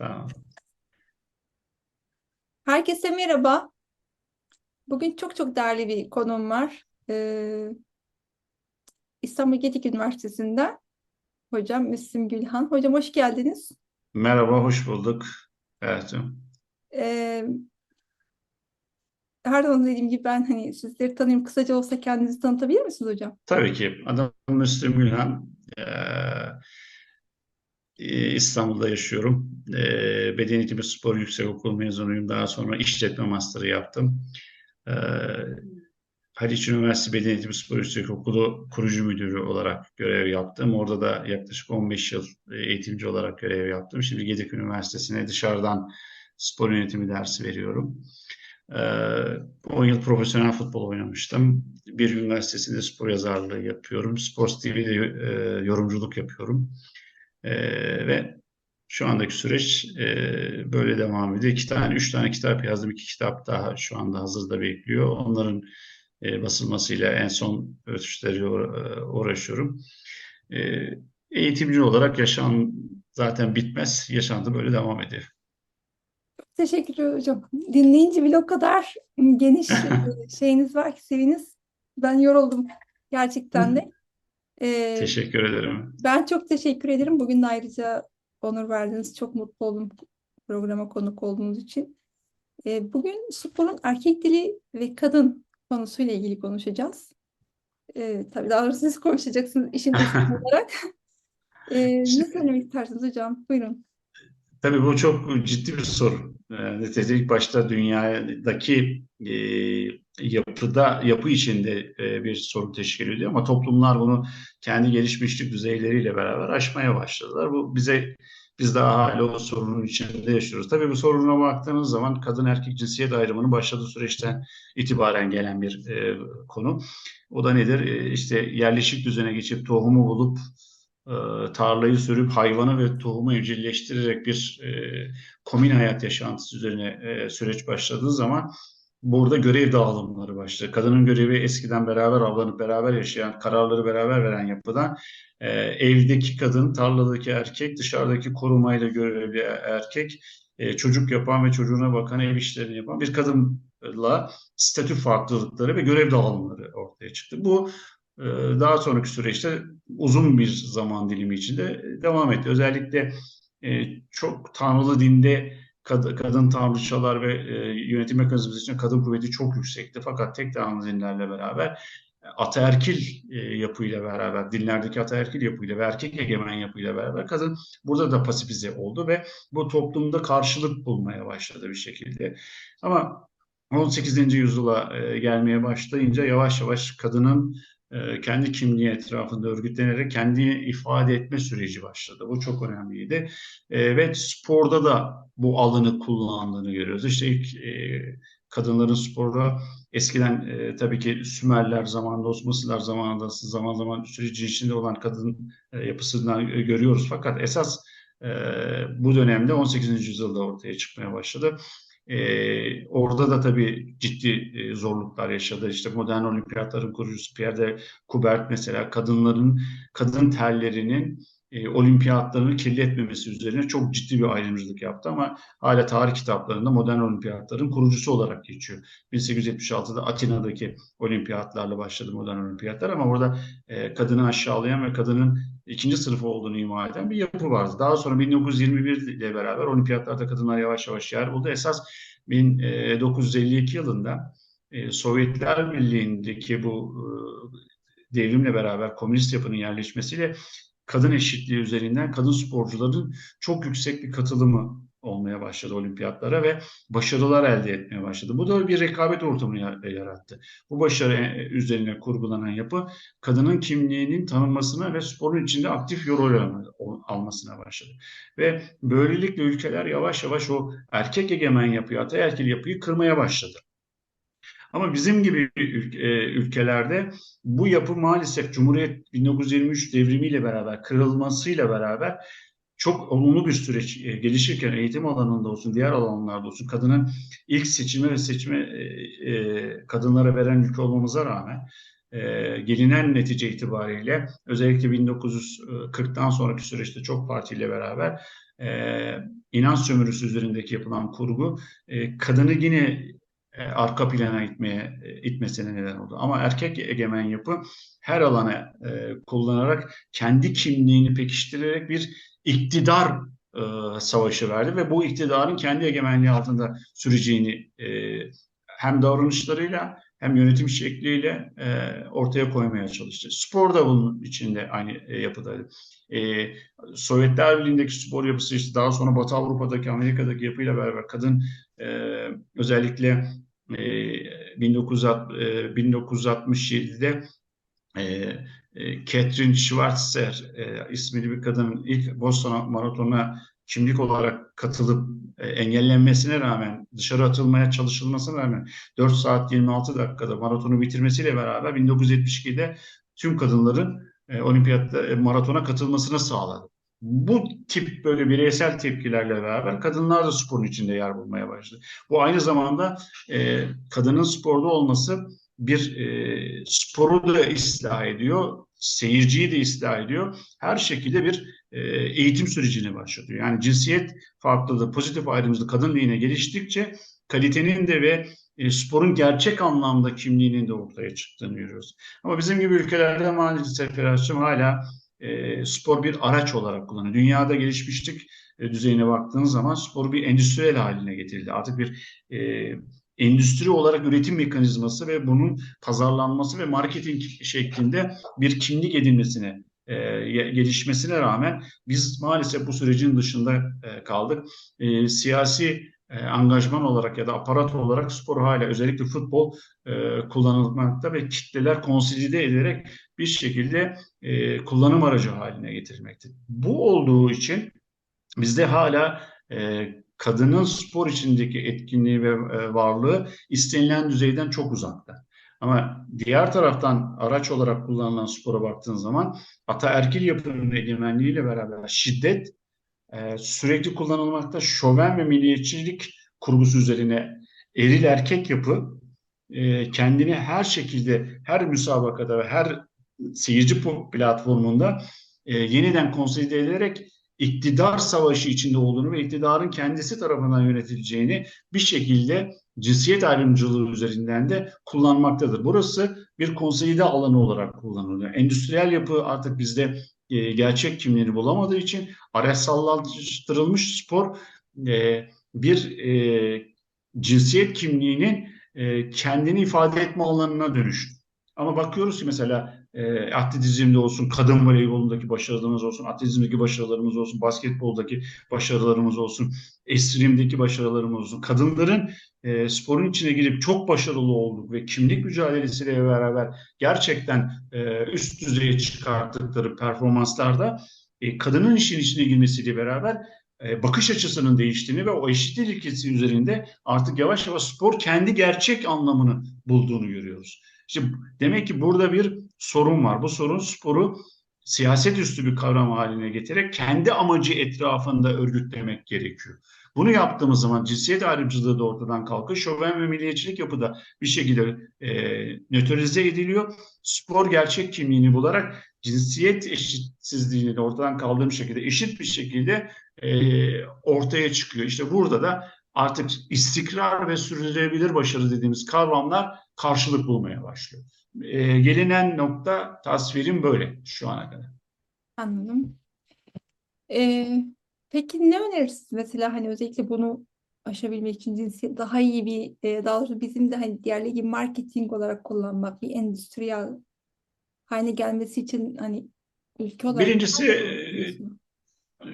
Tamam. Herkese merhaba. Bugün çok çok değerli bir konuğum var. Ee, İstanbul Gedik Üniversitesi'nden hocam Müslüm Gülhan. Hocam hoş geldiniz. Merhaba, hoş bulduk. Hayatım. Ee, her zaman dediğim gibi ben hani sizleri tanıyorum. Kısaca olsa kendinizi tanıtabilir misiniz hocam? Tabii ki. Adım Müslüm Gülhan. Ee, İstanbul'da yaşıyorum. Ee, Beden Eğitimi Spor Yüksekokulu mezunuyum. Daha sonra işletme master'ı yaptım. Ee, Haliç Üniversitesi Beden Eğitimi Spor Yüksekokulu kurucu müdürü olarak görev yaptım. Orada da yaklaşık 15 yıl eğitimci olarak görev yaptım. Şimdi Gedik Üniversitesi'ne dışarıdan spor yönetimi dersi veriyorum. 10 yıl profesyonel futbol oynamıştım. Bir üniversitesinde spor yazarlığı yapıyorum. Sports TV'de yorumculuk yapıyorum. Ve şu andaki süreç böyle devam ediyor. İki tane, üç tane kitap yazdım. İki kitap daha şu anda hazırda bekliyor. Onların basılmasıyla en son ölçüleri uğraşıyorum. Eğitimci olarak yaşam zaten bitmez. Yaşantı böyle devam ediyor. Teşekkür hocam. Dinleyince bile o kadar geniş şeyiniz var ki seviniz. Ben yoruldum gerçekten de. Ee, Teşekkür ederim. ben çok teşekkür ederim. Bugün ayrıca onur verdiniz. Çok mutlu oldum programa konuk olduğunuz için. Ee, bugün sporun erkek dili ve kadın konusuyla ilgili konuşacağız. Ee, tabii daha doğrusu siz konuşacaksınız işin olarak. Ee, ne söylemek istersiniz hocam? Buyurun. Tabii bu çok ciddi bir soru. E, Nitekim ilk başta dünyadaki e, yapıda, yapı içinde e, bir sorun teşkil ediyor ama toplumlar bunu kendi gelişmişlik düzeyleriyle beraber aşmaya başladılar. Bu bize biz daha hala o sorunun içinde yaşıyoruz. Tabii bu soruna baktığınız zaman kadın erkek cinsiyet ayrımının başladığı süreçten itibaren gelen bir e, konu. O da nedir? E, işte yerleşik düzene geçip tohumu bulup e, tarlayı sürüp hayvanı ve tohumu evcilleştirerek bir e, komün hayat yaşantısı üzerine e, süreç başladığı zaman burada görev dağılımları başladı. Kadının görevi eskiden beraber avlanıp beraber yaşayan, kararları beraber veren yapıdan e, evdeki kadın, tarladaki erkek, dışarıdaki korumayla görevli erkek, e, çocuk yapan ve çocuğuna bakan, ev işlerini yapan bir kadınla statü farklılıkları ve görev dağılımları ortaya çıktı. Bu e, daha sonraki süreçte uzun bir zaman dilimi içinde devam etti. Özellikle e, çok tanrılı dinde kad kadın tanrıçalar ve e, yönetim mekanizması için kadın kuvveti çok yüksekti. Fakat tek tanrılı dinlerle beraber ataerkil e, yapıyla beraber, dinlerdeki ataerkil yapıyla ve erkek egemen yapıyla beraber kadın burada da pasifize oldu ve bu toplumda karşılık bulmaya başladı bir şekilde. Ama 18. yüzyıla e, gelmeye başlayınca yavaş yavaş kadının e, kendi kimliği etrafında örgütlenerek kendi ifade etme süreci başladı. Bu çok önemliydi. E, ve sporda da bu alanı kullandığını görüyoruz. İşte ilk e, kadınların sporda eskiden e, tabii ki Sümerler zamanında, Osmanlılar zamanında zaman zaman süreci içinde olan kadın e, yapısından e, görüyoruz. Fakat esas e, bu dönemde 18. yüzyılda ortaya çıkmaya başladı. Ee, orada da tabii ciddi e, zorluklar yaşadı. İşte modern olimpiyatların kurucusu Pierre de Coubertin mesela kadınların, kadın terlerinin e, olimpiyatlarını kirletmemesi üzerine çok ciddi bir ayrımcılık yaptı ama hala tarih kitaplarında modern olimpiyatların kurucusu olarak geçiyor. 1876'da Atina'daki olimpiyatlarla başladı modern olimpiyatlar ama orada e, kadını aşağılayan ve kadının ikinci sınıf olduğunu ima eden bir yapı vardı. Daha sonra 1921 ile beraber olimpiyatlarda kadınlar yavaş yavaş yer buldu. Esas 1952 yılında e, Sovyetler Birliği'ndeki bu e, devrimle beraber komünist yapının yerleşmesiyle kadın eşitliği üzerinden kadın sporcuların çok yüksek bir katılımı olmaya başladı olimpiyatlara ve başarılar elde etmeye başladı. Bu da bir rekabet ortamını yarattı. Bu başarı e, üzerine kurgulanan yapı kadının kimliğinin tanınmasına ve sporun içinde aktif rol almasına başladı. Ve böylelikle ülkeler yavaş yavaş o erkek egemen yapıyı, ataerkil yapıyı kırmaya başladı. Ama bizim gibi e, ülkelerde bu yapı maalesef Cumhuriyet 1923 devrimiyle beraber, kırılmasıyla beraber çok olumlu bir süreç e, gelişirken eğitim alanında olsun, diğer alanlarda olsun kadının ilk seçimi ve seçimi e, kadınlara veren ülke olmamıza rağmen gelinen netice itibariyle özellikle 1940'tan sonraki süreçte çok partiyle beraber inanç sömürüsü üzerindeki yapılan kurgu e, kadını yine e, arka plana itmeye e, itmesine neden oldu. Ama erkek egemen yapı her alana e, kullanarak kendi kimliğini pekiştirerek bir iktidar e, savaşı verdi ve bu iktidarın kendi egemenliği altında süreceğini e, hem davranışlarıyla hem yönetim şekliyle e, ortaya koymaya çalıştı. Spor da bunun içinde aynı e, yapıdaydı. E, Sovyetler Birliği'ndeki spor yapısı işte daha sonra Batı Avrupa'daki, Amerika'daki yapıyla beraber kadın e, özellikle e, 1960, e, 1967'de e, e, Catherine Schwarzer e, ismini bir kadının ilk Boston Maratonu'na kimlik olarak katılıp e, engellenmesine rağmen, dışarı atılmaya çalışılmasına rağmen 4 saat 26 dakikada maratonu bitirmesiyle beraber 1972'de tüm kadınların e, olimpiyatta e, maratona katılmasını sağladı. Bu tip böyle bireysel tepkilerle beraber kadınlar da sporun içinde yer bulmaya başladı. Bu aynı zamanda e, kadının sporda olması bir e, sporu da ıslah ediyor, seyirciyi de ıslah ediyor. Her şekilde bir e, eğitim sürecine başlatıyor. Yani cinsiyet farklılığı, pozitif ayrımcılık kadın lehine geliştikçe kalitenin de ve e, sporun gerçek anlamda kimliğinin de ortaya çıktığını görüyoruz. Ama bizim gibi ülkelerde maalesef federasyon hala e, spor bir araç olarak kullanıyor. Dünyada gelişmişlik e, düzeyine baktığınız zaman spor bir endüstriyel haline getirildi. Artık bir e, endüstri olarak üretim mekanizması ve bunun pazarlanması ve marketing şeklinde bir kimlik edinmesine e, gelişmesine rağmen biz maalesef bu sürecin dışında e, kaldık. E, siyasi e, angajman olarak ya da aparat olarak spor hala özellikle futbol e, kullanılmakta ve kitleler konsolide ederek bir şekilde e, kullanım aracı haline getirilmekte. Bu olduğu için bizde hala e, kadının spor içindeki etkinliği ve e, varlığı istenilen düzeyden çok uzakta. Ama diğer taraftan araç olarak kullanılan spora baktığın zaman ataerkil yapının egemenliğiyle beraber şiddet e, sürekli kullanılmakta. Şoven ve milliyetçilik kurgusu üzerine eril erkek yapı e, kendini her şekilde her müsabakada ve her seyirci platformunda yeniden konsolide ederek iktidar savaşı içinde olduğunu ve iktidarın kendisi tarafından yönetileceğini bir şekilde cinsiyet ayrımcılığı üzerinden de kullanmaktadır. Burası bir konsolide alanı olarak kullanılıyor. Endüstriyel yapı artık bizde e, gerçek kimliğini bulamadığı için araçsallaştırılmış spor e, bir e, cinsiyet kimliğinin e, kendini ifade etme alanına dönüştü. Ama bakıyoruz ki mesela e, atletizmde olsun, kadın voleybolundaki başarılarımız olsun, atletizmdeki başarılarımız olsun, basketboldaki başarılarımız olsun, esrimdeki başarılarımız olsun. Kadınların e, sporun içine girip çok başarılı olduk ve kimlik mücadelesiyle beraber gerçekten e, üst düzeye çıkarttıkları performanslarda e, kadının işin içine girmesiyle beraber e, bakış açısının değiştiğini ve o eşitlik ilkesi üzerinde artık yavaş yavaş spor kendi gerçek anlamını bulduğunu görüyoruz. İşte demek ki burada bir sorun var. Bu sorun sporu siyaset üstü bir kavram haline getirerek kendi amacı etrafında örgütlemek gerekiyor. Bunu yaptığımız zaman cinsiyet ayrımcılığı da ortadan kalkıyor. Şoven ve milliyetçilik yapıda bir şekilde e, nötralize ediliyor. Spor gerçek kimliğini bularak cinsiyet eşitsizliğini de ortadan kaldırmış şekilde eşit bir şekilde e, ortaya çıkıyor. İşte burada da artık istikrar ve sürdürülebilir başarı dediğimiz kavramlar karşılık bulmaya başlıyor. E, gelinen nokta tasvirim böyle şu ana kadar. Anladım. Ee, peki ne önerirsiniz mesela hani özellikle bunu aşabilmek için cinsiyet daha iyi bir e, daha doğrusu bizim de hani diğerleri gibi marketing olarak kullanmak bir endüstriyel haline gelmesi için hani ülke olarak Birincisi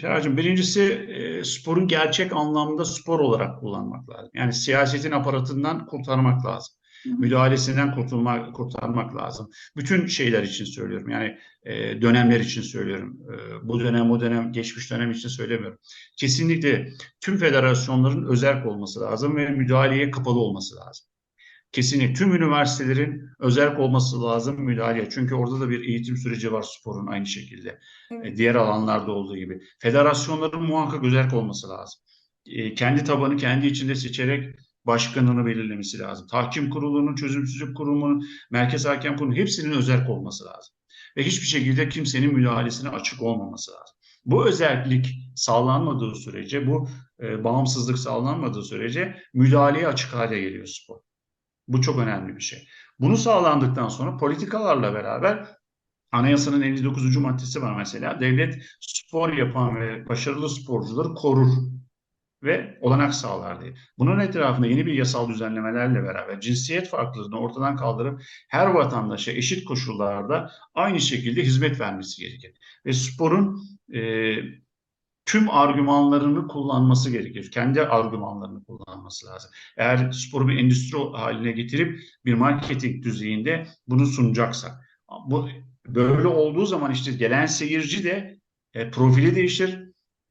Şeracığım, birincisi e, sporun gerçek anlamda spor olarak kullanmak lazım. Yani siyasetin aparatından kurtarmak lazım. Müdahalesinden kurtulmak, kurtarmak lazım. Bütün şeyler için söylüyorum. Yani e, dönemler için söylüyorum. E, bu dönem, o dönem, geçmiş dönem için söylemiyorum. Kesinlikle tüm federasyonların özerk olması lazım ve müdahaleye kapalı olması lazım kesinlikle tüm üniversitelerin özel olması lazım müdahaleye. Çünkü orada da bir eğitim süreci var sporun aynı şekilde. Evet. E, diğer alanlarda olduğu gibi. Federasyonların muhakkak özel olması lazım. E, kendi tabanı kendi içinde seçerek başkanını belirlemesi lazım. Tahkim kurulunun, çözümsüzlük kurumunun, merkez hakem kurulunun hepsinin özel olması lazım. Ve hiçbir şekilde kimsenin müdahalesine açık olmaması lazım. Bu özellik sağlanmadığı sürece, bu e, bağımsızlık sağlanmadığı sürece müdahaleye açık hale geliyor spor. Bu çok önemli bir şey. Bunu sağlandıktan sonra politikalarla beraber anayasanın 59. maddesi var mesela. Devlet spor yapan ve başarılı sporcuları korur ve olanak sağlar diye. Bunun etrafında yeni bir yasal düzenlemelerle beraber cinsiyet farklılığını ortadan kaldırıp her vatandaşa eşit koşullarda aynı şekilde hizmet vermesi gerekir. Ve sporun e, tüm argümanlarını kullanması gerekir. Kendi argümanlarını kullanması lazım. Eğer sporu bir endüstri haline getirip bir marketing düzeyinde bunu sunacaksa. Bu böyle olduğu zaman işte gelen seyirci de e, profili değişir.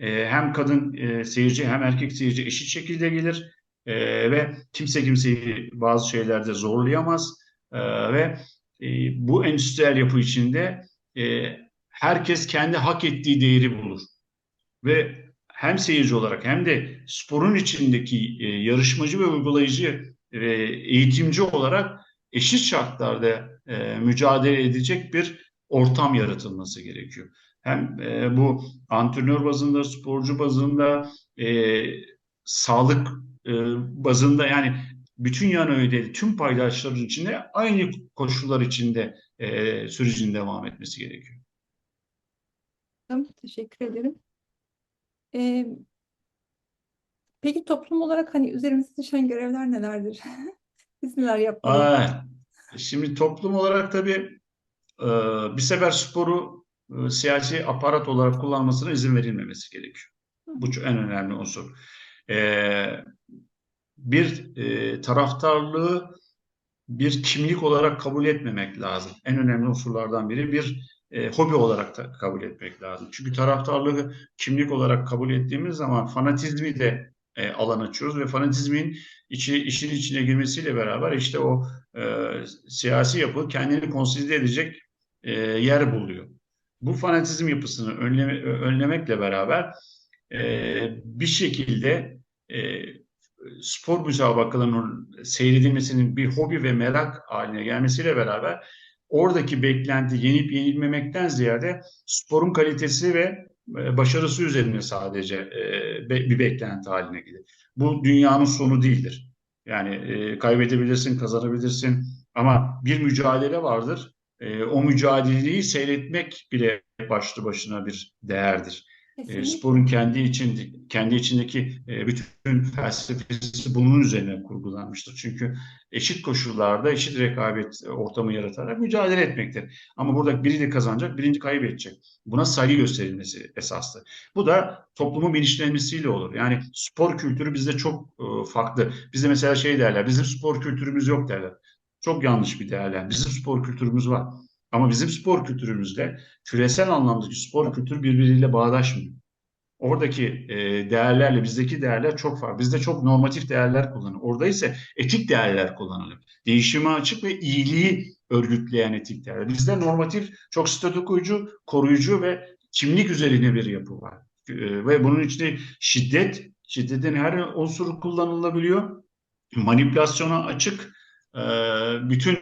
E, hem kadın e, seyirci hem erkek seyirci eşit şekilde gelir. E, ve kimse kimseyi bazı şeylerde zorlayamaz. E, ve e, bu endüstriyel yapı içinde e, herkes kendi hak ettiği değeri bulur ve hem seyirci olarak hem de sporun içindeki e, yarışmacı ve uygulayıcı ve eğitimci olarak eşit şartlarda e, mücadele edecek bir ortam yaratılması gerekiyor. Hem e, bu antrenör bazında, sporcu bazında, e, sağlık e, bazında yani bütün yan öğede, tüm paydaşların içinde aynı koşullar içinde e, sürecin devam etmesi gerekiyor. Teşekkür ederim. Ee, peki toplum olarak hani üzerimize düşen görevler nelerdir? Biz neler yapmalıyız? Şimdi toplum olarak tabii e, bir sefer sporu e, siyasi aparat olarak kullanmasına izin verilmemesi gerekiyor. Bu en önemli unsur. E, bir e, taraftarlığı bir kimlik olarak kabul etmemek lazım. En önemli unsurlardan biri bir e, hobi olarak da kabul etmek lazım. Çünkü taraftarlığı kimlik olarak kabul ettiğimiz zaman fanatizmi de e, alan açıyoruz ve fanatizmin içi, işin içine girmesiyle beraber işte o e, siyasi yapı kendini konsolide edecek e, yer buluyor. Bu fanatizm yapısını önleme, önlemekle beraber e, bir şekilde e, spor müsabakalarının seyredilmesinin bir hobi ve merak haline gelmesiyle beraber oradaki beklenti yenip yenilmemekten ziyade sporun kalitesi ve e, başarısı üzerine sadece e, bir beklenti haline gelir. Bu dünyanın sonu değildir. Yani e, kaybedebilirsin, kazanabilirsin ama bir mücadele vardır. O mücadeleyi seyretmek bile başlı başına bir değerdir. E, sporun kendi için kendi içindeki e, bütün felsefesi bunun üzerine kurgulanmıştır. Çünkü eşit koşullarda eşit rekabet ortamı yaratarak mücadele etmektir. Ama burada biri de kazanacak, birinci kaybedecek. Buna saygı gösterilmesi esastır. Bu da toplumun bilinçlenmesiyle olur. Yani spor kültürü bizde çok e, farklı. Bizde mesela şey derler, bizim spor kültürümüz yok derler. Çok yanlış bir değerler. Bizim spor kültürümüz var. Ama bizim spor kültürümüzde küresel anlamdaki spor kültürü birbiriyle bağdaşmıyor. Oradaki e, değerlerle bizdeki değerler çok farklı. Bizde çok normatif değerler kullanılır. Orada ise etik değerler kullanılır. Değişime açık ve iyiliği örgütleyen etik değerler. Bizde normatif, çok statükoyucu, koruyucu ve kimlik üzerine bir yapı var. E, ve bunun içinde şiddet, şiddetin her unsuru kullanılabiliyor. Manipülasyona açık, e, bütün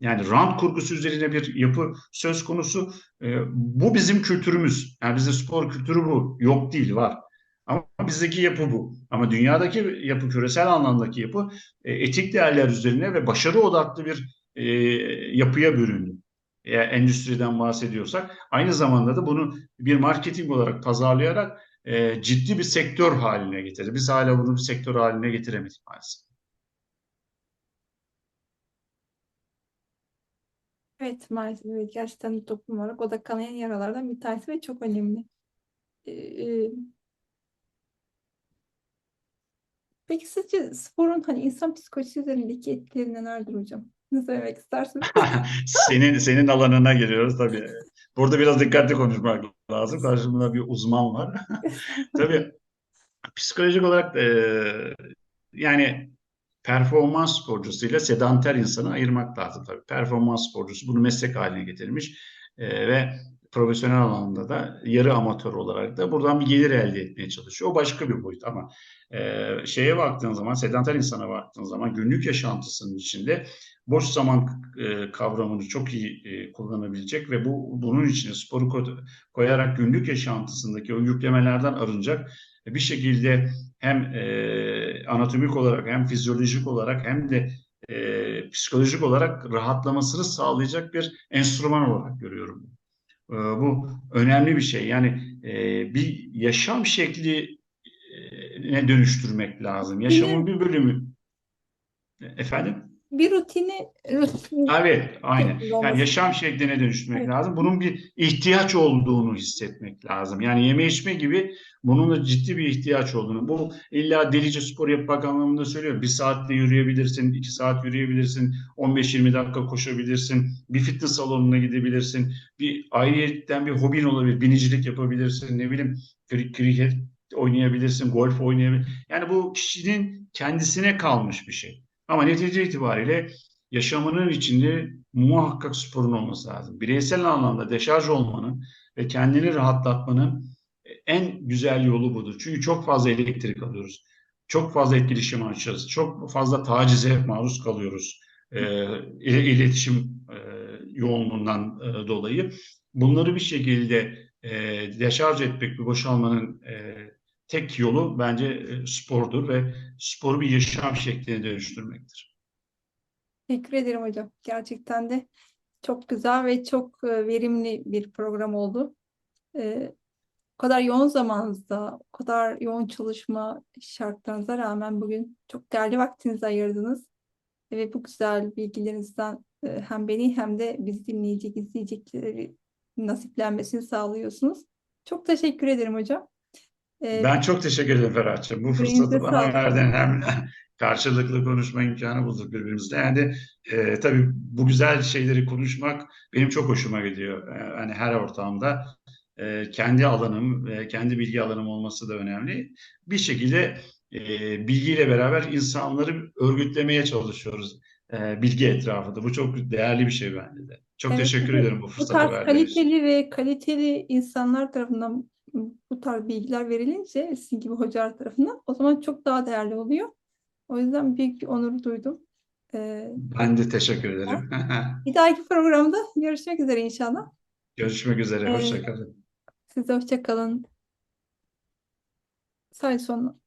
yani rant kurgusu üzerine bir yapı söz konusu. E, bu bizim kültürümüz. Yani bizde spor kültürü bu. Yok değil, var. Ama bizdeki yapı bu. Ama dünyadaki yapı, küresel anlamdaki yapı e, etik değerler üzerine ve başarı odaklı bir e, yapıya büründü. Eğer endüstriden bahsediyorsak. Aynı zamanda da bunu bir marketing olarak pazarlayarak e, ciddi bir sektör haline getirdi. Biz hala bunu bir sektör haline getiremedik maalesef. Evet maalesef evet, gerçekten toplum olarak o da kanayan yaralardan bir tanesi ve çok önemli. Ee, e, peki sizce sporun hani insan psikolojisi üzerindeki etkileri nelerdir hocam? Ne söylemek istersiniz? Senin senin alanına giriyoruz tabii. Burada biraz dikkatli konuşmak lazım. Karşımda bir uzman var. Tabii psikolojik olarak e, yani performans sporcusuyla sedanter insanı ayırmak lazım tabii. Performans sporcusu bunu meslek haline getirmiş e, ve profesyonel alanda da yarı amatör olarak da buradan bir gelir elde etmeye çalışıyor. O başka bir boyut ama e, şeye baktığın zaman, sedanter insana baktığın zaman günlük yaşantısının içinde boş zaman e, kavramını çok iyi e, kullanabilecek ve bu bunun içine sporu ko- koyarak günlük yaşantısındaki o yüklemelerden arınacak bir şekilde hem e, anatomik olarak hem fizyolojik olarak hem de e, psikolojik olarak rahatlamasını sağlayacak bir enstrüman olarak görüyorum. E, bu önemli bir şey. Yani e, bir yaşam şekli e, ne dönüştürmek lazım. Yaşamın bir bölümü. Efendim? Bir rutini, rutin Evet, aynen. Yani yaşam şekline dönüştürmek Evet. lazım. Bunun bir ihtiyaç olduğunu hissetmek lazım. Yani yeme içme gibi bunun da ciddi bir ihtiyaç olduğunu. Bu illa delice spor yapmak anlamında söylüyorum. Bir saatte yürüyebilirsin, iki saat yürüyebilirsin, 15-20 dakika koşabilirsin, bir fitness salonuna gidebilirsin, bir ayrıyetten bir hobin olabilir, binicilik yapabilirsin, ne bileyim kri- kriket oynayabilirsin, golf oynayabilirsin. Yani bu kişinin kendisine kalmış bir şey. Ama netice itibariyle yaşamının içinde muhakkak sporun olması lazım. Bireysel anlamda deşarj olmanın ve kendini rahatlatmanın en güzel yolu budur. Çünkü çok fazla elektrik alıyoruz. Çok fazla etkileşim açıyoruz. Çok fazla tacize maruz kalıyoruz. E, il- iletişim e, yoğunluğundan e, dolayı. Bunları bir şekilde e, deşarj etmek, bir boşalmanın e, tek yolu bence e, spordur ve sporu bir yaşam şekline dönüştürmektir. Teşekkür ederim hocam. Gerçekten de çok güzel ve çok e, verimli bir program oldu. E, O kadar yoğun zamanınızda, o kadar yoğun çalışma şartlarınıza rağmen bugün çok değerli vaktinizi ayırdınız. Ve bu güzel bilgilerinizden e, hem beni hem de bizi dinleyecek, izleyecekleri nasiplenmesini sağlıyorsunuz. Çok teşekkür ederim hocam. E, Ben çok teşekkür ederim Ferhat'cığım. Bu fırsatı bana sağlık. verdin. Hem karşılıklı konuşma imkanı bulduk birbirimizle. Yani e, tabii bu güzel şeyleri konuşmak benim çok hoşuma gidiyor. E, hani her ortamda e, kendi alanım ve kendi bilgi alanım olması da önemli. Bir şekilde e, bilgiyle beraber insanları örgütlemeye çalışıyoruz. E, bilgi etrafında. Bu çok değerli bir şey bence de. Çok Evet, teşekkür bu- ederim bu Bu fırsatı tarz verdiğiniz için. kaliteli ve kaliteli insanlar tarafından bu tarz bilgiler verilince sizin gibi hocalar tarafından o zaman çok daha değerli oluyor. O yüzden büyük bir onur duydum. Ee, Ben de teşekkür ederim. bir dahaki programda görüşmek üzere inşallah. Görüşmek üzere. Ee, Hoşça kalın. Siz de hoşça kalın. Say son